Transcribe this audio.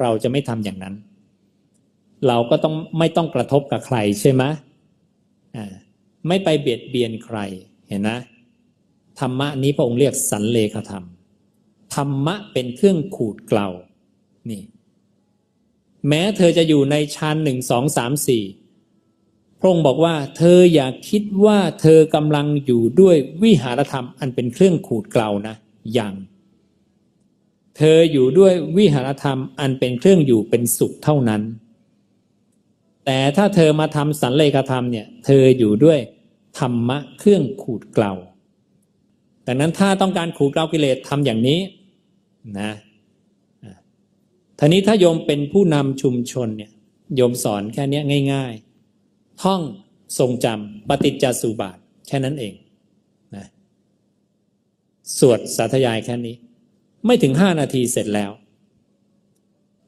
เราจะไม่ทำอย่างนั้น เราก็ต้องไม่ต้องกระทบกับใครใช่ไหมไม่ไปเบียดเบียนใครเห็นนะธรรมะนี้พระองค์เรียกสันเลขธรรม ธรรมะเป็นเครื่องขูดเกลานี่แม้เธอจะอยู่ในชั้นหนึ่งสองสามสี่พระองค์บอกว่า เธออย่าคิดว่าเธอกำลังอยู่ด้วยวิหารธรรมอันเป็นเครื่องขูดเกลานะอยัง เธออยู่ด้วยวิหารธรรมอันเป็นเครื่องอยู่เป็นสุขเท่านั้น แต่ถ้าเธอมาทำสันเลขธรรมเนี่ย เธออยู่ด้วยธรรมะเครื่องขูดเกลาดังนั้นถ้าต้องการขูดเกลากิเลสทำอย่างนี้นะอะทีนี้ถ้าโยมเป็นผู้นำชุมชนเนี่ยโยมสอนแค่เนี้ยง่าย ๆ ท่องทรงจำปฏิจจสุบาท แค่นั้นเองนะสวดสาธยายแค่นี้ ไม่ถึงห้านาทีเสร็จแล้ว